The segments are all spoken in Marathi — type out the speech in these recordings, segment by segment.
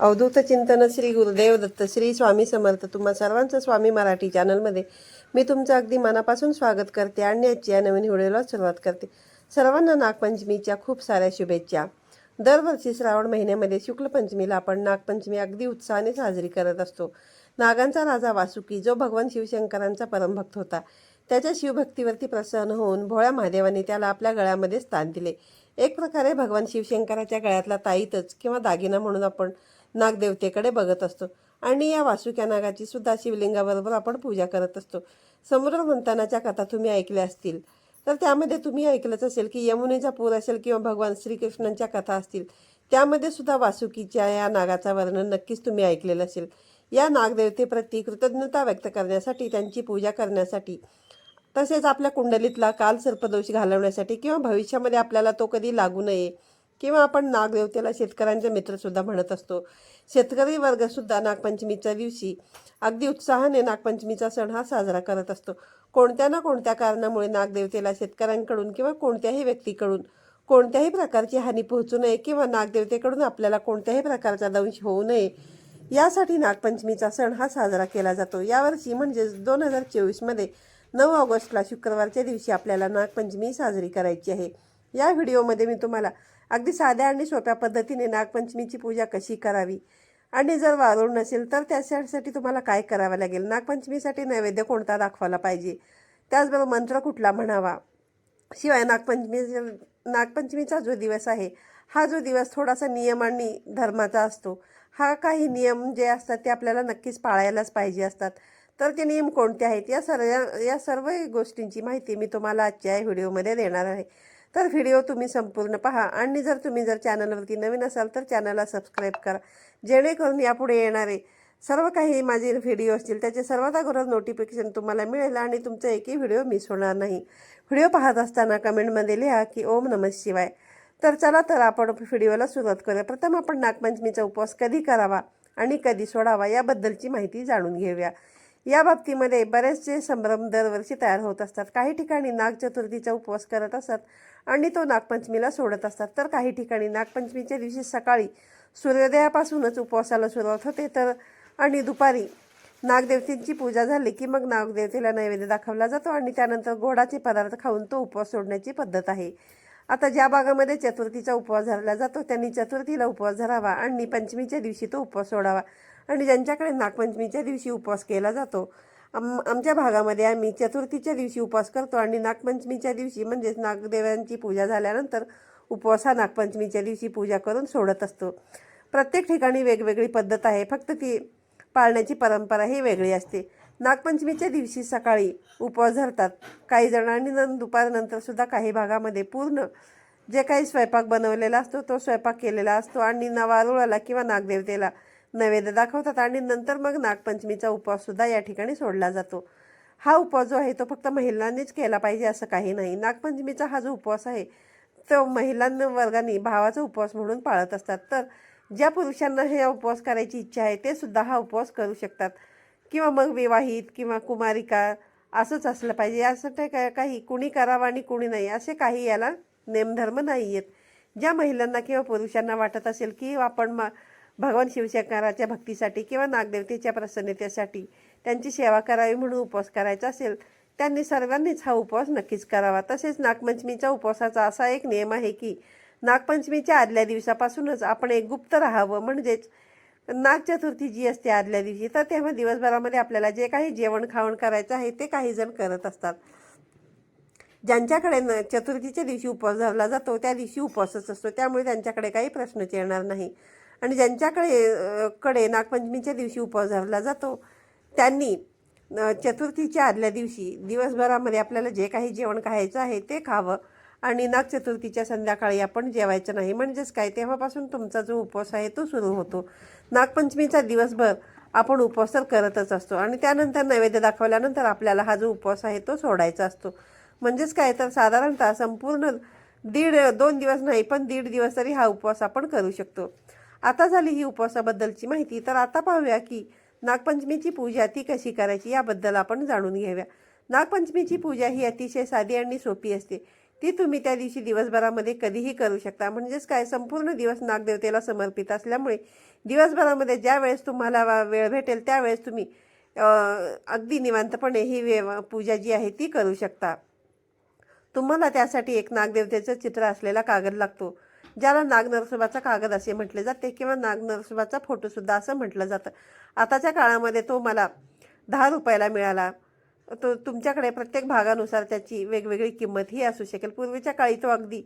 अवधूत चिंतन श्री गुरुदेव दत्त श्री स्वामी समर्थ तुम्हा सर्वांचं स्वामी मराठी चॅनलमध्ये मी तुमचं अगदी मनापासून स्वागत करते आणि आजची या नवीन व्हिडिओला सुरुवात करते. सर्वांना नागपंचमीच्या खूप साऱ्या शुभेच्छा. दरवर्षी श्रावण महिन्यामध्ये शुक्ल पंचमीला आपण नागपंचमी अगदी उत्साहाने साजरी करत असतो. नागांचा राजा वासुकी जो भगवान शिवशंकरांचा परमभक्त होता त्याच्या शिवभक्तीवरती प्रसन्न होऊन भोळ्या महादेवाने त्याला आपल्या गळ्यामध्ये स्थान दिले. एक प्रकारे भगवान शिवशंकराच्या गळ्यातला ताईतच किंवा दागिना म्हणून आपण नागदेवतेकडे बघत असतो. आणि या वासुक्या नागाची सुद्धा शिवलिंगाबरोबर आपण पूजा करत असतो. समुद्र मंथनाच्या कथा तुम्ही ऐकल्या असतील. तर त्यामध्ये तुम्ही ऐकलंच असेल की यमुनेचा पूर असेल किंवा भगवान श्रीकृष्णांच्या कथा असतील. त्यामध्ये सुद्धा वासुकीच्या या नागाचा वर्णन नक्कीच तुम्ही ऐकलेलं असेल. या नागदेवतेप्रती कृतज्ञता व्यक्त करण्यासाठी त्यांची पूजा करण्यासाठी तसेच आपल्या कुंडलीतला काल सर्पदोष घालवण्यासाठी किंवा भविष्यामध्ये आपल्याला तो कधी लागू नये किंवा आपण नागदेवतेला शेतकऱ्यांचे मित्रसुद्धा म्हणत असतो. शेतकरी वर्गसुद्धा नागपंचमीच्या दिवशी अगदी उत्साहाने नागपंचमीचा सण हा साजरा करत असतो. कोणत्या ना कोणत्या कारणामुळे नागदेवतेला शेतकऱ्यांकडून किंवा कोणत्याही व्यक्तीकडून कोणत्याही प्रकारची हानी पोहोचू नये किंवा नागदेवतेकडून आपल्याला कोणत्याही प्रकारचा दंश होऊ नये यासाठी नागपंचमीचा सण हा साजरा केला जातो. यावर्षी म्हणजेच दोन हजार चोवीसमध्ये नऊ ऑगस्टला शुक्रवारच्या दिवशी आपल्याला नागपंचमी साजरी करायची आहे. या व्हिडिओमध्ये मी तुम्हाला अगदी साध्या आणि सोप्या पद्धतीने नागपंचमीची पूजा कशी करावी? आणि जर वारूळ नसेल तर त्यासाठी तुम्हाला काय करावं लागेल? नागपंचमीसाठी नैवेद्य कोणता दाखवायला पाहिजे? त्याचबरोबर मंत्र कुठला म्हणावा? शिवाय नागपंचमी नागपंचमीचा जो दिवस आहे हा जो दिवस थोडासा नियम आणि धर्माचा असतो हा काही नियम जे असतात ते आपल्याला नक्कीच पाळायलाच पाहिजे असतात. तर ते नियम कोणते आहेत? या सर्व या सर्व गोष्टींची माहिती मी तुम्हाला आजच्या व्हिडिओमध्ये देणार आहे. तर व्हिडिओ तुम्ही संपूर्ण पहा. आणि जर तुम्ही जर चॅनलवरती नवीन असाल तर चॅनलला सबस्क्राईब करा. जेणेकरून यापुढे येणारे सर्व काही माझे व्हिडिओ असतील त्याचे सर्वात अगोदर नोटिफिकेशन तुम्हाला मिळेल आणि तुमचा एकही व्हिडिओ मिस होणार नाही. व्हिडिओ पाहत असताना कमेंटमध्ये लिहा की ओम नमः शिवाय. तर चला तर आपण व्हिडिओला सुरुवात करूया. प्रथम आपण नागपंचमीचा उपवास कधी करावा आणि कधी सोडावा याबद्दलची माहिती जाणून घेऊया. या बाबतीमध्ये बरेचसे संभ्रम दरवर्षी तयार होत असतात. काही ठिकाणी नागचतुर्थीचा उपवास करत असतात आणि तो नागपंचमीला सोडत असतात. तर काही ठिकाणी नागपंचमीच्या दिवशी सकाळी सूर्योदयापासूनच उपवासाला सुरुवात होते. तर आणि दुपारी नागदेवतेची पूजा झाली की मग नागदेवतेला नैवेद्य दाखवला जातो आणि त्यानंतर गोडाचे पदार्थ खाऊन तो उपवास सोडण्याची पद्धत आहे. आता ज्या भागामध्ये चतुर्थीचा उपवास धरला जातो त्यांनी चतुर्थीला उपवास धरावा आणि पंचमीच्या दिवशी तो उपवास सोडावा. आणि ज्यांच्याकडे नागपंचमीच्या दिवशी उपवास केला जातो आम आमच्या भागामध्ये आम्ही चतुर्थीच्या दिवशी उपवास करतो आणि नागपंचमीच्या दिवशी म्हणजेच नागदेवांची पूजा झाल्यानंतर उपवास हा नागपंचमीच्या दिवशी पूजा करून सोडत असतो. प्रत्येक ठिकाणी वेगवेगळी पद्धत आहे फक्त ती पाळण्याची परंपरा ही वेगळी असते. नागपंचमीच्या दिवशी सकाळी उपवास धरतात. काही जणांनी न दुपारनंतरसुद्धा काही भागामध्ये पूर्ण जे काही स्वयंपाक बनवलेला असतो तो स्वयंपाक केलेला असतो आणि नवारुळाला किंवा नागदेवतेला नैवेद्य दाखवतात आणि नंतर मग नागपंचमीचा उपवाससुद्धा या ठिकाणी सोडला जातो. हा उपवास जो आहे तो फक्त महिलांनीच केला पाहिजे असं काही नाही. नागपंचमीचा हा जो उपवास आहे तो महिलांना वर्गाने भावाचा उपवास म्हणून पाळत असतात. तर ज्या पुरुषांना हे उपवास करायची इच्छा आहे ते सुद्धा हा उपवास करू शकतात. किंवा मग विवाहित किंवा कुमारिका असंच असलं पाहिजे. यासाठी काय काही कुणी करावं आणि कुणी नाही असे काही याला नेमधर्म नाही आहेत ज्या महिलांना किंवा पुरुषांना वाटत असेल की आपण म भगवान शिवशंकराच्या भक्तीसाठी किंवा नागदेवतेच्या प्रसन्नतेसाठी त्यांची सेवा करावी म्हणून उपवास करायचा असेल त्यांनी सर्वांनीच हा उपवास नक्कीच करावा. तसेच नागपंचमीच्या उपवासाचा असा एक नियम आहे की नागपंचमीच्या आदल्या दिवसापासूनच आपण एक गुप्त राहावं. म्हणजेच नाग चतुर्थी जी असते आदल्या दिवशी तर तेव्हा दिवसभरामध्ये आपल्याला जे काही जेवण खावण करायचं आहे ते काही जण करत असतात. ज्यांच्याकडे न चतुर्थीच्या दिवशी उपवास धरला जातो त्या दिवशी उपवासच असतो. त्यामुळे त्यांच्याकडे काही प्रश्नच येणार नाही. आणि ज्यांच्याकडे कडे नागपंचमीच्या दिवशी उपवास धरला जातो त्यांनी चतुर्थीच्या आदल्या दिवशी दिवसभरामध्ये आपल्याला जे काही जेवण खायचं आहे ते खावं आणि नागचतुर्थीच्या संध्याकाळी आपण जेवायचं नाही. म्हणजेच काय? तेव्हापासून तुमचा जो उपवास आहे तो सुरू होतो. नागपंचमीचा दिवसभर आपण उपवास तर करतच असतो आणि त्यानंतर नैवेद्य दाखवल्यानंतर आपल्याला हा जो उपवास आहे तो सोडायचा असतो. म्हणजेच काय? तर साधारणतः संपूर्ण दीड दोन दिवस नाही पण दीड दिवस तरी हा उपवास आपण करू शकतो. आता झाली ही उपवासाबद्दलची माहिती. तर आता पाहूया की नागपंचमीची पूजा ती कशी करायची याबद्दल आपण जाणून घेऊया. नागपंचमीची पूजा ही अतिशय साधी आणि सोपी असते. ती तुम्ही त्या दिवशी दिवसभरामध्ये कधीही करू शकता. म्हणजेच काय? संपूर्ण दिवस नागदेवतेला समर्पित असल्यामुळे दिवसभरामध्ये ज्या वेळेस तुम्हाला वेळ भेटेल त्यावेळेस तुम्ही अगदी निवांतपणे ही वे पूजा जी आहे ती करू शकता. तुम्हाला त्यासाठी एक नागदेवतेचं चित्र असलेला कागद लागतो. ज्याला नागनरसोबाचा कागद असे म्हटले जाते किंवा नागनरसोबाचा फोटोसुद्धा असं म्हटलं जातं. आताच्या काळामध्ये तो मला दहा रुपयाला मिळाला. तो तुमच्याकडे प्रत्येक भागानुसार त्याची वेगवेगळी किंमत ही असू शकेल. पूर्वीच्या काळी तो अगदी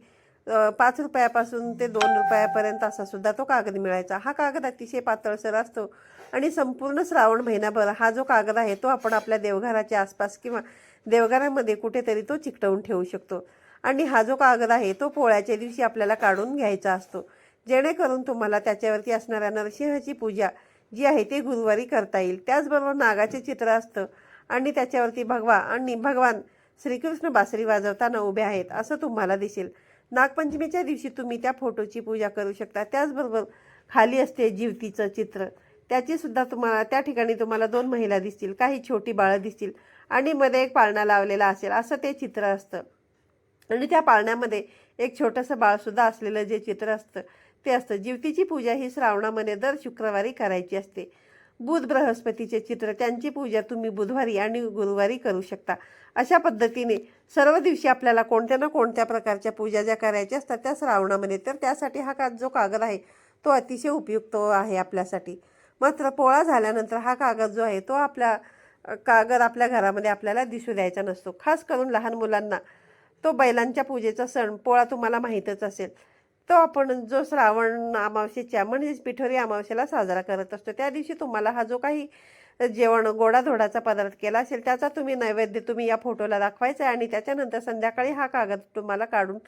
पाच रुपयापासून ते दोन रुपयापर्यंत असा सुद्धा तो कागद मिळायचा. हा कागद अतिशय पातळसर असतो आणि संपूर्ण श्रावण महिनाभर हा जो कागद आहे तो आपण आपल्या देवघराच्या आसपास किंवा देवघरामध्ये कुठेतरी तो चिकटवून ठेवू शकतो. आणि हा जो कागद आहे तो पोळ्याच्या दिवशी आपल्याला काढून घ्यायचा असतो. जेणेकरून तुम्हाला त्याच्यावरती असणाऱ्या नरसिंहाची पूजा जी आहे ती गुरुवारी करता येईल. त्याचबरोबर नागाचे चित्र असतं आणि त्याच्यावरती भगवा आणि भगवान श्रीकृष्ण बासरी वाजवताना उभे आहेत असं तुम्हाला दिसेल. नागपंचमीच्या दिवशी तुम्ही त्या फोटोची पूजा करू शकता. त्याचबरोबर खाली असते जीवतीचं चित्र. त्याची सुद्धा तुम्हाला त्या ठिकाणी तुम्हाला दोन महिला दिसतील काही छोटी बाळं दिसतील आणि मध्ये एक पाळणा लावलेला असेल असं ते चित्र असतं. आणि त्या पाळण्यामध्ये एक छोटंसं बाळसुद्धा असलेलं जे चित्र असतं ते असतं. जीवतीची पूजा ही श्रावणामध्ये दर शुक्रवारी करायची असते. बुध बृहस्पतीचे चित्र त्यांची पूजा तुम्ही बुधवारी आणि गुरुवारी करू शकता. अशा पद्धतीने सर्व दिवशी आपल्याला कोणत्या ना कोणत्या प्रकारच्या पूजा ज्या करायच्या असतात त्या श्रावणामध्ये तर त्यासाठी हा का जो कागद आहे तो अतिशय उपयुक्त आहे आपल्यासाठी. मात्र पोळा झाल्यानंतर हा कागद जो आहे तो आपल्या कागद आपल्या घरामध्ये आपल्याला दिसू द्यायचा नसतो. खास करून लहान मुलांना तो बैलांच्या पूजेचा सण पोळा तुम्हाला माहीतच असेल. तो आपण जो श्रावण अमावस्येच्या म्हणजेच पिठोरी अमावस्येला साजरा करत असतो. त्या दिवशी तुम्हाला हा जो काही जेवण गोडाधोडाचा पदार्थ केला असेल त्याचा तुम्ही नैवेद्य तुम्ही या फोटोला दाखवायचा आहे आणि त्याच्यानंतर संध्याकाळी हा कागद तुम्हाला काढून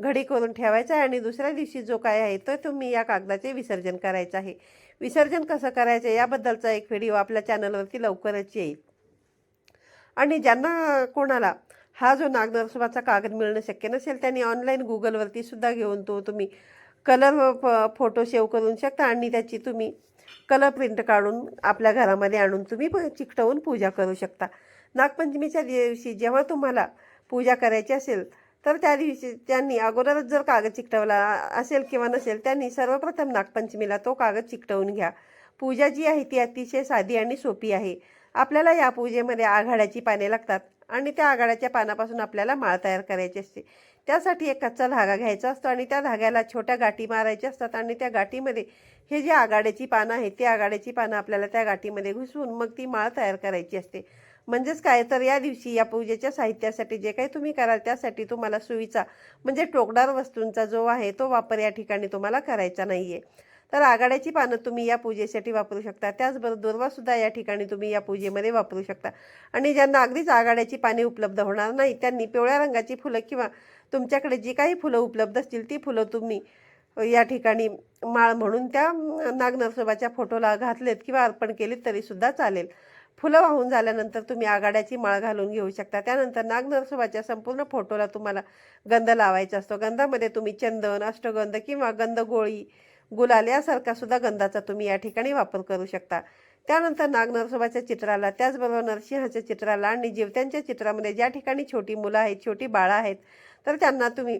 घडी करून ठेवायचा आहे आणि दुसऱ्या दिवशी जो काय आहे तो तुम्ही या कागदाचे विसर्जन करायचं आहे. विसर्जन कसं करायचं याबद्दलचा एक व्हिडिओ आपल्या चॅनलवरती लवकरच येईल. आणि ज्यांना कोणाला हा जो नागनरसोबाचा कागद मिळणं शक्य नसेल त्यांनी ऑनलाईन गुगलवरती सुद्धा घेऊन तो तुम्ही कलर फोटो सेव्ह करून शकता आणि त्याची तुम्ही कलर प्रिंट काढून आपल्या घरामध्ये आणून तुम्ही प- चिकटवून पूजा करू शकता. नागपंचमीच्या दिवशी जेव्हा तुम्हाला पूजा करायची असेल तर त्या दिवशी त्यांनी अगोदरच जर कागद चिकटवला असेल किंवा नसेल त्यांनी सर्वप्रथम नागपंचमीला तो कागद चिकटवून घ्या. पूजा जी आहे ती अतिशय साधी आणि सोपी आहे. आपल्याला या पूजेमध्ये आघाड्याची पाने लागतात. आणि त्या आघाड्याच्या पानापासून आपल्याला माळ तयार करायची असते. त्यासाठी एक कच्चा धागा घ्यायचा असतो आणि त्या धाग्याला छोट्या गाठी मारायच्या असतात आणि त्या गाठीमध्ये हे जे आघाड्याची पानं आहेत ती आघाड्याची पानं आपल्याला त्या गाठीमध्ये घुसवून मग ती माळ तयार करायची असते. म्हणजेच काय? तर या दिवशी या पूजेच्या साहित्यासाठी जे काही तुम्ही कराल त्यासाठी तुम्हाला सुईचा म्हणजे टोकदार वस्तूंचा जो आहे तो वापर या ठिकाणी तुम्हाला करायचा नाही आहे तर आघाड्याची पानं तुम्ही या पूजेसाठी वापरू शकता. त्याचबरोबर दुर्वासुद्धा या ठिकाणी तुम्ही या पूजेमध्ये वापरू शकता. आणि ज्यांना अगदीच आघाड्याची पाने उपलब्ध होणार नाही त्यांनी पिवळ्या रंगाची फुलं किंवा तुमच्याकडे जी काही फुलं उपलब्ध असतील ती फुलं तुम्ही या ठिकाणी माळ म्हणून त्या नागनरसोबाच्या फोटोला घातलेत किंवा अर्पण केलेत तरीसुद्धा चालेल. फुलं वाहून झाल्यानंतर तुम्ही आघाड्याची माळ घालून घेऊ शकता. त्यानंतर नागनरसोबाच्या संपूर्ण फोटोला तुम्हाला गंध लावायचा असतो. गंधामध्ये तुम्ही चंदन अष्टगंध किंवा गंधगोळी गुलाल यासारखा सुद्धा गंधाचा तुम्ही या ठिकाणी वापर करू शकता. त्यानंतर नागनरसोबाच्या चित्राला त्याचबरोबर नरसिंहाच्या चित्राला आणि जीवत्यांच्या चित्रामध्ये ज्या ठिकाणी छोटी मुलं आहेत छोटी बाळं आहेत तर त्यांना तुम्ही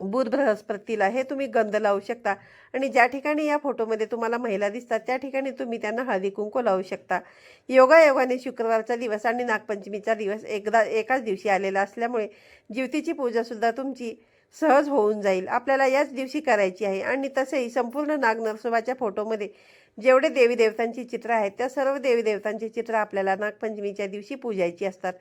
बुध बृहस्पतीला हे तुम्ही गंध लावू शकता. आणि ज्या ठिकाणी या फोटोमध्ये तुम्हाला महिला दिसतात त्या ठिकाणी तुम्ही त्यांना हळदी कुंकू लावू शकता. योगायोगाने शुक्रवारचा दिवस आणि नागपंचमीचा दिवस एकदा एकाच दिवशी आलेला असल्यामुळे जीवतीची पूजासुद्धा तुमची सहज होऊन जाईल. आपल्याला याच दिवशी करायची आहे. आणि तसेही संपूर्ण नाग नरसोबाच्या फोटोमध्ये जेवढे देवी देवतांची चित्र आहेत त्या सर्व देवी देवतांची चित्र आपल्याला नागपंचमीच्या दिवशी पूजायची असतात.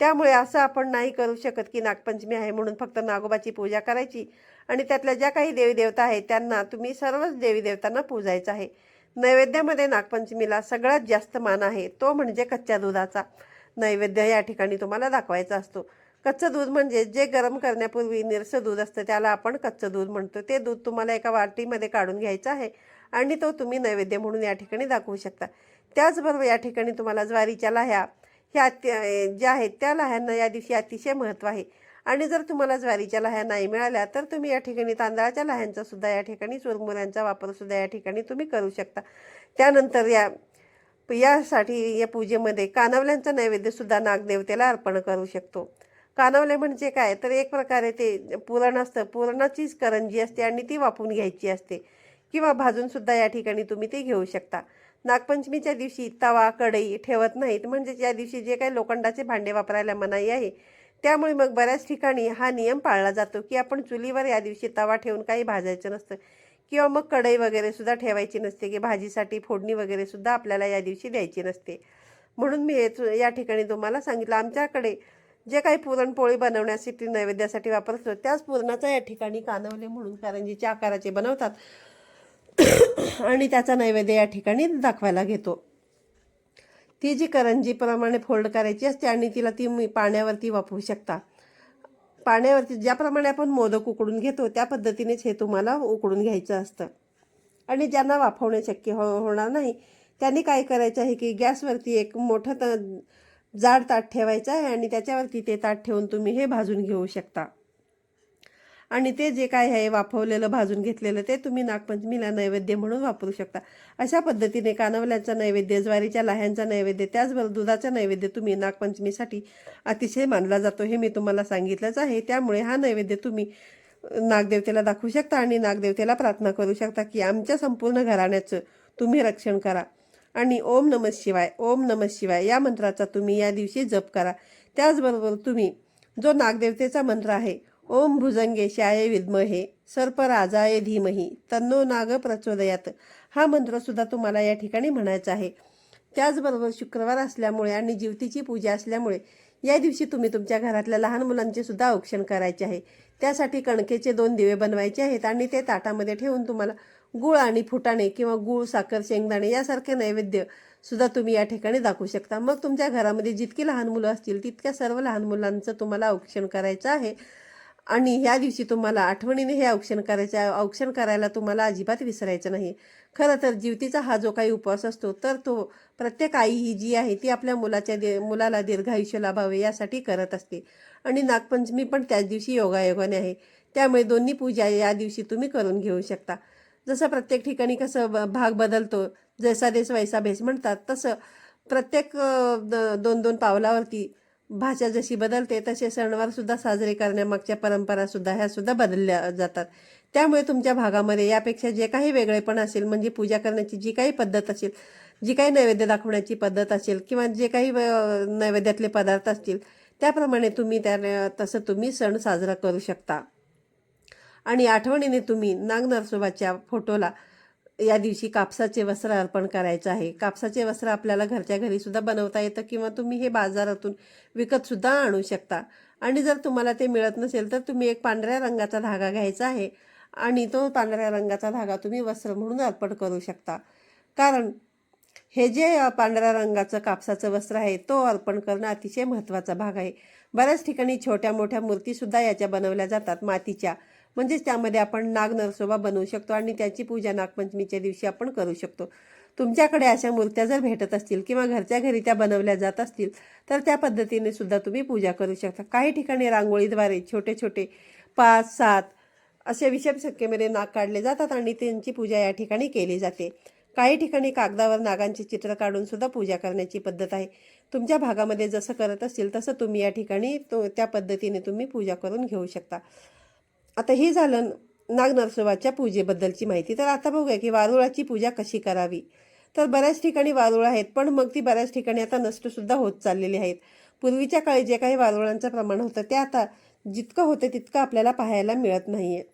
त्यामुळे असं आपण नाही करू शकत की नागपंचमी आहे म्हणून फक्त नागोबाची पूजा करायची. आणि त्यातल्या ज्या काही देवी देवता आहेत त्यांना तुम्ही सर्वच देवी देवतांना पूजायचं आहे. नैवेद्यामध्ये नागपंचमीला सगळ्यात जास्त मान आहे तो म्हणजे कच्च्या दुधाचा. नैवेद्य या ठिकाणी तुम्हाला दाखवायचा असतो. कच्चं दूध म्हणजे जे गरम करण्यापूर्वी निरसं दूध असतं त्याला आपण कच्चं दूध म्हणतो. ते दूध तुम्हाला एका वाटीमध्ये काढून घ्यायचं आहे आणि तो तुम्ही नैवेद्य म्हणून या ठिकाणी दाखवू शकता. त्याचबरोबर या ठिकाणी तुम्हाला ज्वारीच्या लाह्या ह्या ज्या आहेत त्या लाह्यांना या दिवशी अतिशय महत्त्व आहे. आणि जर तुम्हाला ज्वारीच्या लाह्या नाही मिळाल्या तर तुम्ही या ठिकाणी तांदळाच्या लाह्यांचा सुद्धा या ठिकाणी चुरमुऱ्यांचा वापर सुद्धा या ठिकाणी तुम्ही करू शकता. त्यानंतर या यासाठी या पूजेमध्ये कानवल्यांचा नैवेद्यसुद्धा नागदेवतेला अर्पण करू शकतो. कानवले म्हणजे काय? तर एक प्रकारे ते पुरण असतं. पुरणाचीच करंजी असते आणि ती वापरून घ्यायची असते. किंवा भाजूनसुद्धा या ठिकाणी तुम्ही ते घेऊ शकता. नागपंचमीच्या दिवशी तवा कढई ठेवत नाहीत. म्हणजे या दिवशी जे काही लोखंडाचे भांडे वापरायला मनाई आहे त्यामुळे मग बऱ्याच ठिकाणी हा नियम पाळला जातो की आपण चुलीवर या दिवशी तवा ठेवून काही भाजायचं नसतं. किंवा मग कढई वगैरे सुद्धा ठेवायची नसते की भाजीसाठी फोडणी वगैरे सुद्धा आपल्याला या दिवशी द्यायची नसते. म्हणून मी हे या ठिकाणी तुम्हाला सांगितलं. आमच्याकडे जे काही पुरणपोळी बनवण्यासाठी नैवेद्यासाठी वापरतो त्याच पुरणाचा या ठिकाणी कानवले म्हणून कारंजीच्या आकाराचे बनवतात. आणि त्याचा नैवेद्य या ठिकाणी दाखवायला घेतो. ती जी करंजीप्रमाणे फोल्ड करायची असते आणि तिला ती मी पाण्यावरती वापरू शकता. पाण्यावरती ज्याप्रमाणे आपण मोदक उकडून घेतो त्या पद्धतीनेच हे तुम्हाला उकडून घ्यायचं असतं. आणि ज्यांना वाफवणे शक्य हो होणार नाही त्यांनी काय करायचं आहे की गॅसवरती एक मोठं त जाड ताट ठेवायचं आहे आणि त्याच्यावरती ते ताट ठेवून तुम्ही हे भाजून घेऊ शकता. आणि ते जे काय आहे वाफवलेलं भाजून घेतलेलं ते तुम्ही नागपंचमीला नैवेद्य म्हणून वापरू शकता. अशा पद्धतीने कानवल्याचा नैवेद्य ज्वारीच्या लाह्यांचा नैवेद्य त्याचबरोबर दुधाचा नैवेद्य तुम्ही नागपंचमीसाठी अतिशय मानला जातो हे मी तुम्हाला सांगितलंच आहे. त्यामुळे हा नैवेद्य तुम्ही नागदेवतेला दाखवू शकता आणि नागदेवतेला प्रार्थना करू शकता की आमच्या संपूर्ण घराण्याचं तुम्ही रक्षण करा. आणि ओम नम शिवाय ओम नम शिवाय या मंत्राचा तुम्ही या दिवशी जप करा. त्याचबरोबर तुम्ही जो नागदेवतेचा मंत्र आहे ओम भुजंगेशाय विद्महे सर्पराजाय धीमही तन्नो नाग प्रचोदयात हा मंत्रसुद्धा तुम्हाला या ठिकाणी म्हणायचा आहे. त्याचबरोबर शुक्रवार असल्यामुळे आणि जीवतीची पूजा असल्यामुळे या दिवशी तुम्ही तुमच्या घरातल्या लहान मुलांचे सुद्धा औक्षण करायचे आहे. त्यासाठी कणकेचे दोन दिवे बनवायचे आहेत आणि ते ताटामध्ये ठेवून तुम्हाला गुळ आणि फुटाणे किंवा गुळ साखर शेंगदाणे यासारखे नैवेद्य सुद्धा तुम्ही या ठिकाणी दाखवू शकता. मग तुमच्या घरामध्ये जितकी लहान मुलं असतील तितक्या सर्व लहान मुलांचं तुम्हाला औक्षण करायचं आहे. आणि ह्या दिवशी तुम्हाला आठवणीने हे औक्षण करायचं आहे औक्षण करायला तुम्हाला अजिबात विसरायचं नाही. खरं तर जीवतीचा हा जो काही उपवास असतो तर तो प्रत्येक आई ही जी आहे ती आपल्या मुलाच्या दे मुलाला दीर्घायुष्य लाभावे यासाठी करत असते. आणि नागपंचमी पण त्याच दिवशी योगायोगाने आहे. त्यामुळे दोन्ही पूजा या दिवशी तुम्ही करून घेऊ शकता. जसं प्रत्येक ठिकाणी कसं ब- भाग बदलतो जैसा देश वैसा भेस म्हणतात तसं प्रत्येक द- दोन दोन पावलावरती भाषा जशी बदलते तसे सणवारसुद्धा साजरे करण्यामागच्या परंपरासुद्धा ह्यासुद्धा बदलल्या जातात. त्यामुळे तुमच्या भागामध्ये यापेक्षा जे काही वेगळेपण असेल म्हणजे पूजा करण्याची जी काही पद्धत असेल जी काही नैवेद्य दाखवण्याची पद्धत असेल किंवा जे काही नैवेद्यातले पदार्थ असतील त्याप्रमाणे तुम्ही त्या तसं तुम्ही सण साजरा करू शकता. आणि आठवणीने तुम्ही नागनरसोबाच्या फोटोला या दिवशी कापसाचे वस्त्र अर्पण करायचं आहे. कापसाचे वस्त्र आपल्याला घरच्या घरीसुद्धा बनवता येतं किंवा तुम्ही हे बाजारातून विकतसुद्धा आणू शकता. आणि जर तुम्हाला ते मिळत नसेल तर तुम्ही एक पांढऱ्या रंगाचा धागा घ्यायचा आहे आणि तो पांढऱ्या रंगाचा धागा तुम्ही वस्त्र म्हणून अर्पण करू शकता. कारण हे जे पांढऱ्या रंगाचं कापसाचं वस्त्र आहे तो अर्पण करणं अतिशय महत्त्वाचा भाग आहे. बऱ्याच ठिकाणी छोट्या मोठ्या मूर्तीसुद्धा याच्या बनवल्या जातात मातीच्या. म्हणजेच त्यामध्ये आपण नाग नरसोबा बनवू शकतो आणि त्याची पूजा नागपंचमीच्या दिवशी आपण करू शकतो. तुमच्याकडे अशा मूर्त्या जर भेटत असतील किंवा घरच्या घरी त्या बनवल्या जात असतील तर त्या पद्धतीने सुद्धा तुम्ही पूजा करू शकता. काही ठिकाणी रांगोळीद्वारे छोटे छोटे पाच सात असे विषम संख्येमध्ये नाग काढले जातात आणि त्यांची पूजा या ठिकाणी केली जाते. काही ठिकाणी कागदावर नागांचे चित्र काढून सुद्धा पूजा करण्याची पद्धत आहे. तुमच्या भागामध्ये जसं करत असतील तसं तुम्ही या ठिकाणी तो त्या पद्धतीने तुम्ही पूजा करून घेऊ शकता. आता हे झालं नागनरसोबाच्या पूजेबद्दलची माहिती. तर आता बघूया की वारुळाची पूजा कशी करावी. तर बऱ्याच ठिकाणी वारुळ आहेत पण मग ती बऱ्याच ठिकाणी आता नष्टसुद्धा होत चाललेली आहेत. पूर्वीच्या काळी जे काही वारुळांचं प्रमाण होतं ते आता जितकं होतं तितकं आपल्याला पाहायला मिळत नाही आहे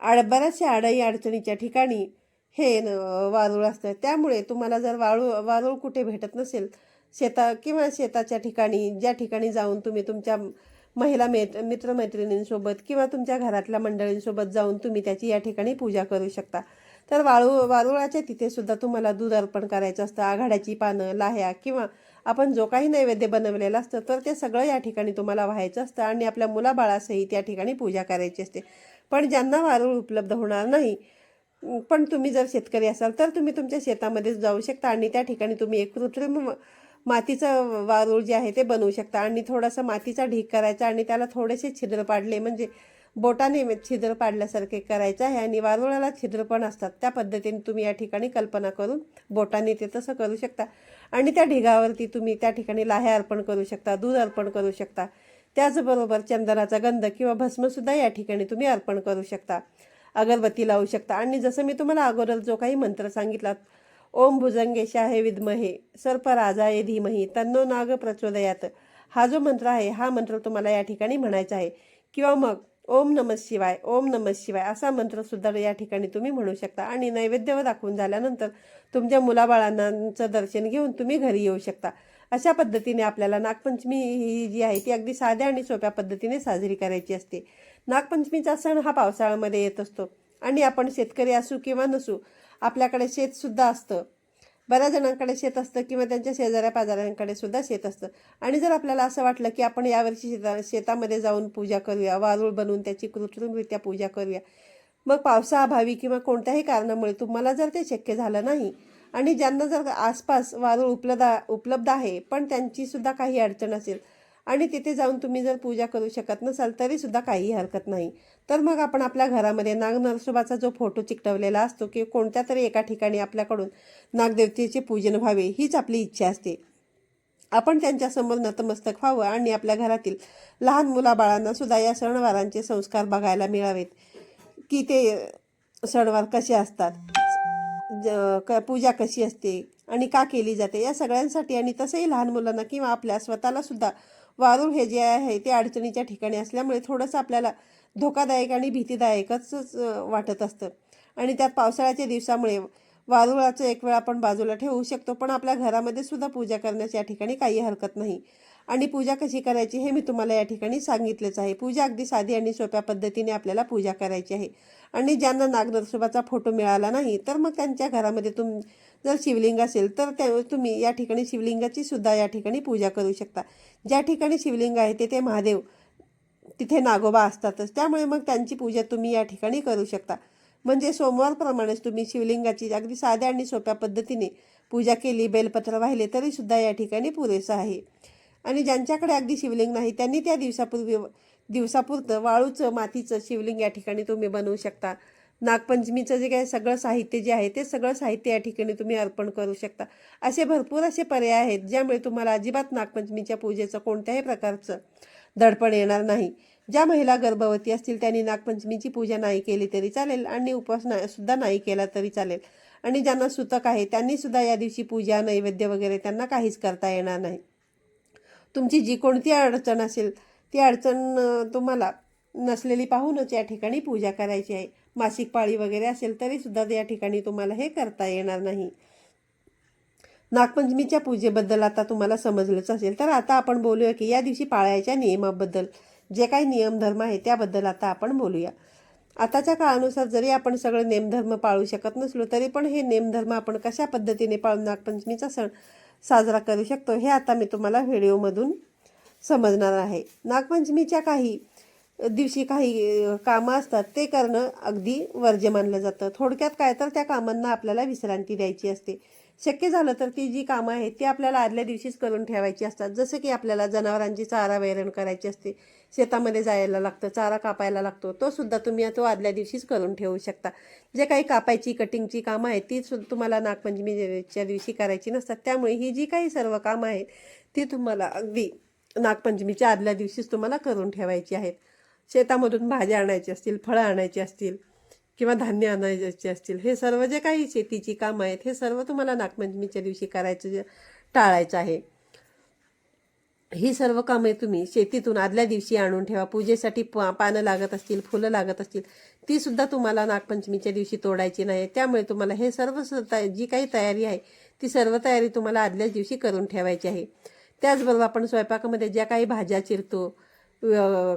आड बऱ्याचशा आडाई अडचणीच्या ठिकाणी हे न वारूळ असतं. त्यामुळे तुम्हाला जर वाळू वारूळ कुठे भेटत नसेल शेता किंवा शेताच्या ठिकाणी ज्या ठिकाणी जाऊन तुम्ही तुमच्या महिला मैत्र मित्रमैत्रिणींसोबत किंवा तुमच्या घरातल्या मंडळींसोबत जाऊन तुम्ही त्याची या ठिकाणी पूजा करू शकता. तर वाळू वारुळाच्या तिथे सुद्धा तुम्हाला दूध अर्पण करायचं असतं आघाड्याची पानं लाह्या किंवा आपण जो काही नैवेद्य बनवलेला असतं तर ते सगळं या ठिकाणी तुम्हाला व्हायचं असतं आणि आपल्या मुलाबाळासहित या ठिकाणी पूजा करायची असते. पण ज्यांना वारूळ उपलब्ध होणार नाही पण तुम्ही जर शेतकरी असाल तर तुम्ही तुमच्या शेतामध्ये जाऊ शकता आणि त्या ठिकाणी तुम्ही एक कृत्रिम मातीचं वारूळ जे आहे ते बनवू शकता. आणि थोडासा मातीचा ढीक करायचा आणि त्याला थोडेसे छिद्र पाडले म्हणजे बोटाने छिद्र पाडल्यासारखे करायचं आहे. आणि वारुळाला छिद्र पण असतात. त्या पद्धतीने तुम्ही या ठिकाणी कल्पना करून बोटाने ते तसं करू शकता. आणि त्या ढिगावरती तुम्ही त्या ठिकाणी लाह्या अर्पण करू शकता दूध अर्पण करू शकता. त्याचबरोबर चंदनाचा गंध किंवा भस्मसुद्धा या ठिकाणी तुम्ही अर्पण करू शकता. अगरबत्ती लावू शकता. आणि जसं मी तुम्हाला अगोदर जो काही मंत्र सांगितला ओम भुजंगेशाहे विद्महे सर्पराजाये धीमही तन्नो नाग प्रचोदयात. हा जो मंत्र आहे हा मंत्र तुम्हाला या ठिकाणी म्हणायचा आहे. किंवा मग ओम नम शिवाय ओम नम शिवाय असा मंत्र सुद्धा या ठिकाणी तुम्ही म्हणू शकता. आणि नैवेद्य दाखवून झाल्यानंतर तुमच्या मुलाबाळांचं दर्शन घेऊन तुम्ही घरी येऊ शकता. अशा पद्धतीने आपल्याला नागपंचमी ही जी आहे ती अगदी साध्या आणि सोप्या पद्धतीने साजरी करायची असते. नागपंचमीचा सण हा पावसाळ्यामध्ये येत असतो. आणि आपण शेतकरी असू किंवा नसू आपल्याकडे शेतसुद्धा असतं. बऱ्याच जणांकडे शेत असतं किंवा त्यांच्या शेजाऱ्या पाजाऱ्यांकडे सुद्धा शेत असतं. आणि जर आपल्याला असं वाटलं की आपण यावर्षी शेता शेतामध्ये जाऊन पूजा करूया वारूळ बनवून त्याची कृत्रिमरित्या पूजा करूया मग पावसाअभावी किंवा कोणत्याही कारणामुळे तुम्हाला जर ते शक्य झालं नाही आणि ज्यांना जर आसपास वारूळ उपलब्ध उपलब्ध आहे पण त्यांचीसुद्धा काही अडचण असेल आणि तिथे जाऊन तुम्ही जर पूजा करू शकत नसाल तरी सुद्धा काही हरकत नाही. तर मग आपण आपल्या घरामध्ये नाग नरसोबाचा जो फोटो चिकटवलेला असतो की कोणत्या तरी एका ठिकाणी आपल्याकडून नागदेवतेचे पूजन व्हावे हीच आपली इच्छा असते. आपण त्यांच्यासमोर नतमस्तक व्हावं आणि आपल्या घरातील लहान मुलाबाळांना सुद्धा या सणवारांचे संस्कार बघायला मिळावेत. की ते सणवार कसे असतात ज- क पूजा कशी असते आणि का केली जाते या सगळ्यांसाठी आणि तसंही लहान मुलांना किंवा आपल्या स्वतःला सुद्धा वारूळ हे जे आहे ते अडचणीच्या ठिकाणी असल्यामुळे थोडंसं आपल्याला धोकादायक आणि भीतीदायकच वाटत असतं. आणि त्यात पावसाळ्याच्या दिवसामुळे वारुळाचं एक वेळ आपण बाजूला ठेवू शकतो पण आपल्या घरामध्ये सुद्धा पूजा करण्यास या ठिकाणी काही हरकत नाही. आणि पूजा कशी करायची हे मी तुम्हाला या ठिकाणी सांगितलेच आहे. पूजा अगदी साधी आणि सोप्या पद्धतीने आपल्याला पूजा करायची आहे. आणि ज्यांना नागनरसोबाचा फोटो मिळाला नाही तर मग त्यांच्या घरामध्ये तुम जर शिवलिंग असेल तर त्या तुम्ही या ठिकाणी शिवलिंगाची सुद्धा या ठिकाणी पूजा करू शकता. ज्या ठिकाणी शिवलिंग आहे तेथे महादेव तिथे नागोबा असतातच. त्यामुळे मग त्यांची पूजा तुम्ही या ठिकाणी करू शकता. म्हणजे सोमवारप्रमाणेच तुम्ही शिवलिंगाची अगदी साध्या आणि सोप्या पद्धतीने पूजा केली बेलपत्र वाहिले तरीसुद्धा या ठिकाणी पुरेसं आहे. आणि ज्यांच्याकडे अगदी शिवलिंग नाही त्यांनी त्या दिवसापूर्वी दिवसापुरतं वाळूचं मातीचं शिवलिंग या ठिकाणी तुम्ही बनवू शकता. नागपंचमीचं जे काही सगळं साहित्य जे आहे ते सगळं साहित्य या ठिकाणी तुम्ही अर्पण करू शकता. असे भरपूर असे पर्याय आहेत ज्यामुळे तुम्हाला अजिबात नागपंचमीच्या पूजेचं कोणत्याही प्रकारचं दडपण येणार नाही. ज्या महिला गर्भवती असतील त्यांनी नागपंचमीची पूजा नाही केली तरी चालेल आणि उपवास ना सुद्धा नाही केला तरी चालेल. आणि ज्यांना सुतक आहे त्यांनी सुद्धा या दिवशी पूजा नैवेद्य वगैरे त्यांना काहीच करता येणार नाही. तुमची जी कोणती अडचण असेल ती अडचण तुम्हाला नसलेली पाहूनच या ठिकाणी पूजा करायची आहे. मासिक पाळी वगैरे असेल तरीसुद्धा या ठिकाणी तुम्हाला हे करता येणार नाही. नागपंचमीच्या पूजेबद्दल आता तुम्हाला समजलंच असेल तर आता आपण बोलूया की या दिवशी पाळायच्या नियमाबद्दल. जे काही नियमधर्म आहे त्याबद्दल आता आपण बोलूया. आताच्या काळानुसार जरी आपण सगळे नेमधर्म पाळू शकत नसलो तरी पण हे नेमधर्म आपण कशा पद्धतीने पाळून नागपंचमीचा सण साजरा करू शकतो. हे आता मी तुम्हाला व्हिडिओमधून समजणार आहे. नागपंचमीच्या काही दिवशी काही कामं असतात ते करणं अगदी वर्ज्य मानलं जातं. थोडक्यात काय तर त्या कामांना आपल्याला विश्रांती द्यायची असते. शक्य झालं तर ती जी कामं आहेत ती आपल्याला आदल्या दिवशीच करून ठेवायची असतात. जसं की आपल्याला जनावरांची चारा वैरण करायची असते शेतामध्ये जायला लागतं चारा कापायला लागतो तो सुद्धा तुम्ही तो आदल्या दिवशीच करून ठेवू शकता. जे काही कापायची कटिंगची कामं आहेत ती सुद्धा तुम्हाला नागपंचमीच्या दिवशी करायची नसतात. त्यामुळे ही जी काही सर्व कामं आहेत ती तुम्हाला अगदी नागपंचमीच्या आदल्या दिवशीच तुम्हाला करून ठेवायची आहेत. शेतामधून भाज्या आणायची असतील फळं आणायची असतील किंवा धान्य आणायचे असतील हे सर्व जे काही शेतीची कामं आहेत हे सर्व तुम्हाला नागपंचमीच्या दिवशी करायचं टाळायचं आहे. ही सर्व कामे तुम्ही शेतीतून आदल्या दिवशी आणून ठेवा. पूजेसाठी पा पानं लागत असतील फुलं लागत असतील ती सुद्धा तुम्हाला नागपंचमीच्या दिवशी तोडायची नाही. त्यामुळे तुम्हाला हे सर्व स- त- जी काही तयारी आहे ती सर्व तयारी तुम्हाला आदल्याच दिवशी करून ठेवायची आहे. त्याचबरोबर आपण स्वयंपाकामध्ये ज्या काही भाज्या चिरतो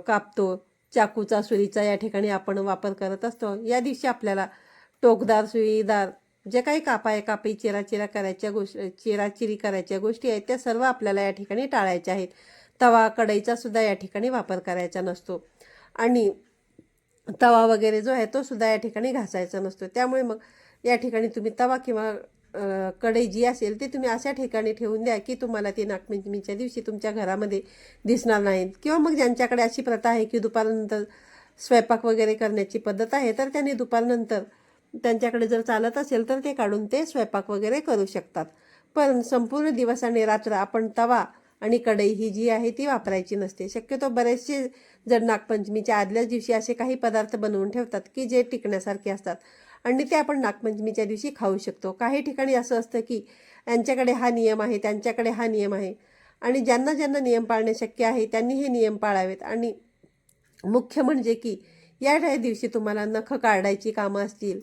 कापतो चाकूचा सुरीचा या ठिकाणी आपण वापर करत असतो. या दिवशी आपल्याला टोकदार सुईदार जे काही कापाय कापी चिराचिरा करायच्या गोष्टी चिराचिरी करायच्या गोष्टी आहेत त्या सर्व आपल्याला या ठिकाणी टाळायच्या आहेत. तवा कढईचा सुद्धा या ठिकाणी वापर करायचा नसतो. आणि तवा वगैरे जो आहे तो सुद्धा या ठिकाणी घासायचा नसतो. त्यामुळे मग या ठिकाणी तुम्ही तवा किंवा कडे कढई जी असेल ती तुम्ही अशा ठिकाणी ठेवून द्या की तुम्हाला ती नागपंचमीच्या दिवशी तुमच्या घरामध्ये दिसणार नाहीत. किंवा मग ज्यांच्याकडे अशी प्रथा आहे की दुपारनंतर स्वयंपाक वगैरे करण्याची पद्धत आहे तर त्यांनी दुपारनंतर त्यांच्याकडे जर चालत असेल तर ते काढून ते स्वयंपाक वगैरे करू शकतात. पण संपूर्ण दिवस आणि रात्र आपण तवा आणि कढई ही जी आहे ती वापरायची नसते. शक्यतो बरेचसे जर नागपंचमीच्या आदल्याच दिवशी असे काही पदार्थ बनवून ठेवतात की जे टिकण्यासारखे असतात. आणि ते आपण नागपंचमीच्या दिवशी खाऊ शकतो. काही ठिकाणी असं असतं की यांच्याकडे हा नियम आहे त्यांच्याकडे हा नियम आहे. आणि ज्यांना ज्यांना नियम पाळणे शक्य आहे त्यांनी हे नियम पाळावेत. आणि मुख्य म्हणजे की या दिवशी तुम्हाला नखं काढायची कामं असतील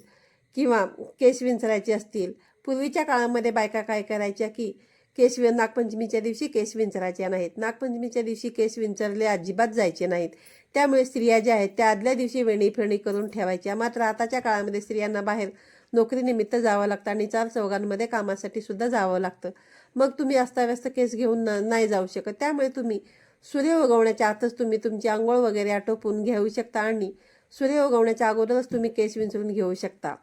किंवा केस विंचरायचे असतील पूर्वीच्या काळामध्ये बायका काय करायच्या की केस वि नागपंचमीच्या दिवशी केस विंचरायच्या नाहीत. नागपंचमीच्या दिवशी केस विंचरले अजिबात जायचे नाहीत. त्यामुळे स्त्रिया ज्या आहेत त्या आदल्या दिवशी वेणी फिरणी करून ठेवायच्या. मात्र आताच्या काळामध्ये स्त्रियांना बाहेर नोकरीनिमित्त जावं लागतं आणि चार चौघांमध्ये कामासाठी सुद्धा जावं लागतं. मग तुम्ही अस्ताव्यस्त केस घेऊन न- नाही जाऊ शकत. त्यामुळे तुम्ही सूर्य उगवण्याच्या आतच तुम्ही तुमची आंघोळ वगैरे आटोपून घेऊ शकता आणि सूर्य उगवण्याच्या अगोदरच तुम्ही केस विंचरून घेऊ शकता.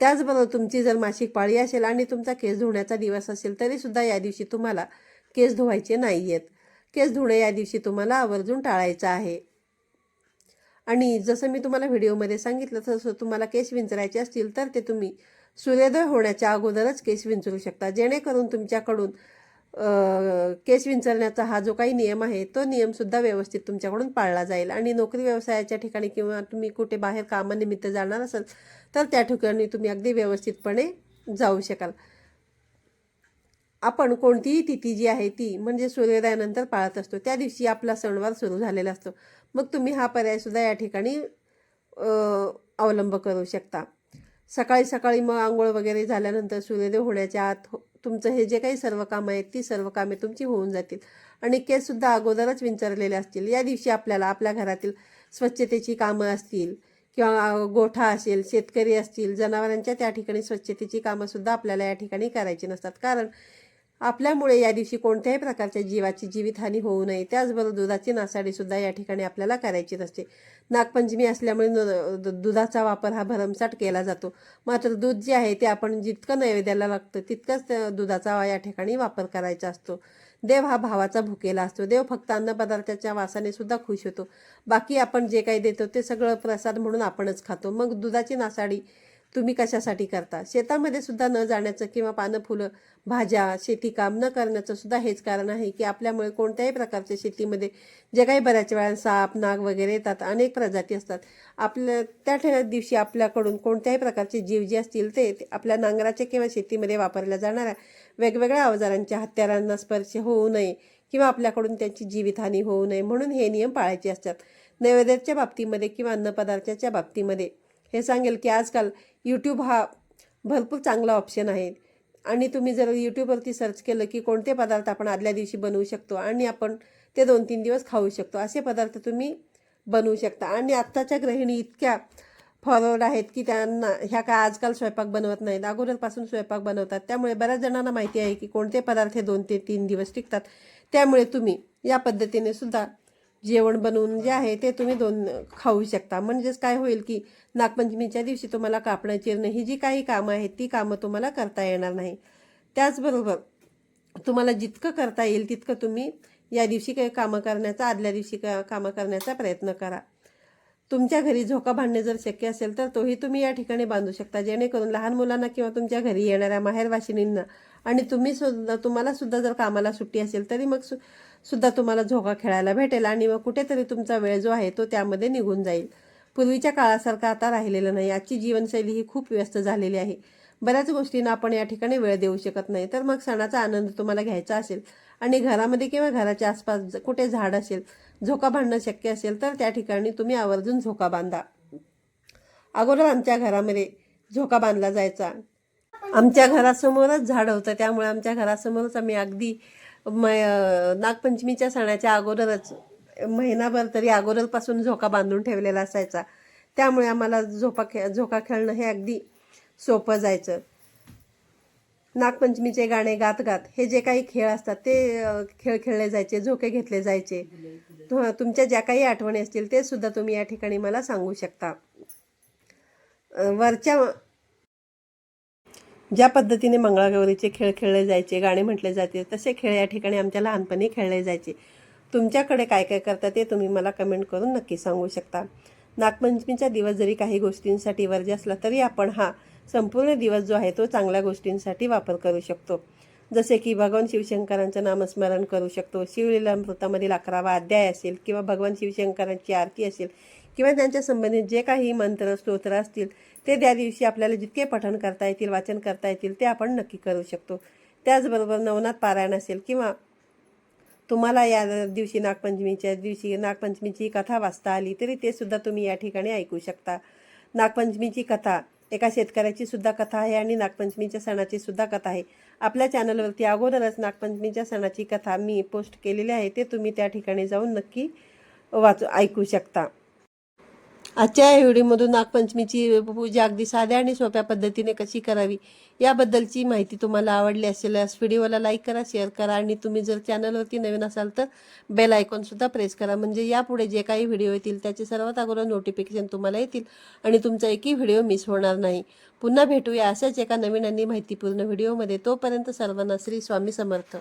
त्याचबरोबर तुमची जर मासिक पाळी असेल आणि तुमचा केस धुण्याचा दिवस असेल तरीसुद्धा या दिवशी तुम्हाला केस धुवायचे नाही आहेत केस धुणे या दिवशी तुम्हाला आवर्जून टाळायचं आहे. आणि जसं मी तुम्हाला व्हिडिओमध्ये सांगितलं तसं तुम्हाला केस विंचरायचे असतील तर ते तुम्ही सूर्योदय होण्याच्या अगोदरच केस विंचरू शकता. जेणेकरून तुमच्याकडून केस विंचरण्याचा हा जो काही नियम आहे तो नियमसुद्धा व्यवस्थित तुमच्याकडून पाळला जाईल. आणि नोकरी व्यवसायाच्या ठिकाणी किंवा तुम्ही कुठे बाहेर कामानिमित्त जाणार असाल तर त्या ठिकाणी तुम्ही अगदी व्यवस्थितपणे जाऊ शकाल. आपण कोणतीही तिथी जी आहे ती म्हणजे सूर्योदयानंतर पाळत असतो. त्या दिवशी आपला सणवार सुरू झालेला असतो. मग तुम्ही हा पर्यायसुद्धा या ठिकाणी अवलंब करू शकता. सकाळी सकाळी मग आंघोळ वगैरे झाल्यानंतर सूर्योदय होण्याच्या आत हो- तुमचं हे जे काही सर्व कामं आहेत ती सर्व कामे तुमची होऊन जातील. आणि केससुद्धा अगोदरच विंचरलेले असतील. या दिवशी आपल्याला आपल्या घरातील स्वच्छतेची कामं असतील किंवा गोठा असेल शेतकरी असतील जनावरांच्या त्या ठिकाणी स्वच्छतेची कामंसुद्धा आपल्याला या ठिकाणी करायची नसतात. कारण आपल्यामुळे या दिवशी कोणत्याही प्रकारच्या जीवाची जीवितहानी होऊ नये. त्याचबरोबर दुधाची नासाडीसुद्धा या ठिकाणी आपल्याला करायची नसते नागपंचमी असल्यामुळे न- दुधाचा वापर हा भरमसाठ केला जातो. मात्र दूध जे आहे ते आपण जितकं नैवेद्याला लागतं तितकंच त्या दुधाचा या ठिकाणी वापर करायचा असतो. देव हा भावाचा भुकेला असतो. देव फक्त अन्नपदार्थाच्या वासाने सुद्धा खुश होतो. बाकी आपण जे काही देतो ते सगळं प्रसाद म्हणून आपणच खातो. मग दुधाची नासाडी तुम्ही कशासाठी करता? शेतामध्ये सुद्धा न जाण्याचं किंवा पानं फुलं भाज्या शेतीकाम न करण्याचं सुद्धा हेच कारण आहे की आपल्यामुळे कोणत्याही प्रकारच्या शेतीमध्ये जे काही बऱ्याच वेळा साप नाग वगैरे येतात अनेक प्रजाती असतात. आपल्या त्या ठे- दिवशी आपल्याकडून कोणत्याही प्रकारचे जीव जे असतील ते ते आपल्या नांगराच्या किंवा शेतीमध्ये वापरल्या जाणाऱ्या वेगवेगळ्या अवजारांच्या हत्यारांना स्पर्श होऊ नये किंवा आपल्याकडून त्यांची जीवितहानी होऊ नये म्हणून हे नियम पाळायचे असतात. नैवेद्याच्या बाबतीमध्ये किंवा अन्नपदार्थाच्या बाबतीमध्ये. हे सांगेल की आजकाल यूट्यूब हा भरपूर चांगला ऑप्शन आहे. आणि तुम्ही जर यूट्यूबवरती सर्च केलं की कोणते पदार्थ आपण आदल्या दिवशी बनवू शकतो आणि आपण ते दोन तीन दिवस खाऊ शकतो असे पदार्थ तुम्ही बनवू शकता. आणि आत्ताच्या गृहिणी इतक्या फॉरवर्ड आहेत की त्यांना ह्या काय आजकाल स्वयंपाक बनवत नाहीत अगोदरपासून स्वयंपाक बनवतात. त्यामुळे बऱ्याच जणांना माहिती आहे की कोणते पदार्थ हे दोन ते तीन दिवस टिकतात. त्यामुळे तुम्ही या पद्धतीने सुद्धा जेवण बनवून जे आहे ते तुम्ही दोन खाऊ शकता. म्हणजेच काय होईल की नागपंचमीच्या दिवशी तुम्हाला कापणं चिरणं ही जी काही कामं आहेत ती कामं तुम्हाला करता येणार नाही. त्याचबरोबर तुम्हाला जितकं करता येईल तितकं तुम्ही या दिवशी काही कामं करण्याचा आदल्या दिवशी का कामं करण्याचा प्रयत्न करा. तुमच्या घरी झोका बांधणे जर शक्य असेल तर तोही तुम्ही या ठिकाणी बांधू शकता. जेणेकरून लहान मुलांना किंवा तुमच्या घरी येणाऱ्या माहेरवाशिनींना आणि तुम्ही सुद्धा तुम्हाला सुद्धा जर कामाला सुट्टी असेल तरी मग सु सुद्धा तुम्हाला झोका खेळायला भेटेल आणि मग कुठेतरी तुमचा वेळ जो आहे तो त्यामध्ये निघून जाईल. पूर्वीच्या काळासारखं आता राहिलेलं नाही. आजची जीवनशैली ही खूप व्यस्त झालेली आहे. बऱ्याच गोष्टींना आपण या ठिकाणी वेळ देऊ शकत नाही. तर मग सणाचा आनंद तुम्हाला घ्यायचा असेल आणि घरामध्ये किंवा घराच्या आसपास कुठे झाड असेल झोका बांधणं शक्य असेल तर त्या ठिकाणी तुम्ही आवर्जून झोका बांधा. अगोदर आमच्या घरामध्ये झोका बांधला जायचा. आमच्या घरासमोरच झाड होतं. त्यामुळे आमच्या घरासमोरच आम्ही अगदी म नागपंचमीच्या सणाच्या अगोदरच महिनाभर तरी अगोदरपासून झोका बांधून ठेवलेला असायचा. त्यामुळे आम्हाला झोपा खे झोका खेळणं हे अगदी सोपं जायचं. नागपंचमीचे गाणे गात गात हे जे काही खेळ असतात ते खेळ खेळले जायचे झोके घेतले जायचे. तुमच्या ज्या काही आठवणी असतील ते सुद्धा तुम्ही या ठिकाणी मला सांगू शकता. वरच्या ज्या पद्धतीने मंगळागौरीचे खेळ खेळले जायचे गाणे म्हटले जाते तसे खेळ या ठिकाणी आमच्या लहानपणी खेळले जायचे. तुमच्याकडे काय काय करता ते तुम्ही मला कमेंट करून नक्की सांगू शकता. नागपंचमीचा दिवस जरी काही गोष्टींसाठी वर्ज्य असला तरी आपण हा संपूर्ण दिवस जो आहे तो चांगल्या गोष्टींसाठी वापर करू शकतो. जसे की भगवान शिवशंकरांचं नामस्मरण करू शकतो शिवलीलामृतामधील अकरावा अध्याय असेल किंवा भगवान शिवशंकरांची आरती असेल किंवा त्यांच्या संबंधित जे काही मंत्र स्तोत्र असतील ते त्या दिवशी आपल्याला जितके पठण करता येतील वाचन करता येतील ते आपण नक्की करू शकतो. त्याचबरोबर नवनाथ पारायण असेल किंवा तुम्हाला या दिवशी नागपंचमीच्या दिवशी नागपंचमीची कथा वाचता आली तरी ते सुद्धा तुम्ही या ठिकाणी ऐकू शकता. नागपंचमीची कथा एका शेतकऱ्याची सुद्धा कथा आहे आणि नागपंचमीच्या सणाची सुद्धा कथा आहे. आपल्या चॅनलवरती अगोदरच नागपंचमीच्या सणाची कथा मी पोस्ट केलेली आहे ते तुम्ही त्या ठिकाणी जाऊन नक्की वाचू ऐकू शकता. आजच्या या व्हिडिओमधून नागपंचमीची पूजा अगदी साध्या आणि सोप्या पद्धतीने कशी करावी याबद्दलची माहिती तुम्हाला आवडली असेल यास व्हिडिओला लाईक करा शेअर करा आणि तुम्ही जर चॅनलवरती नवीन असाल तर बेल आयकॉनसुद्धा प्रेस करा. म्हणजे यापुढे जे काही व्हिडिओ येतील त्याचे सर्वात अगोदर नोटिफिकेशन तुम्हाला येतील आणि तुमचा एकही व्हिडिओ मिस होणार नाही. पुन्हा भेटूया अशाच एका नवीन आणि माहितीपूर्ण व्हिडिओमध्ये. तोपर्यंत सर्वांना श्री स्वामी समर्थ.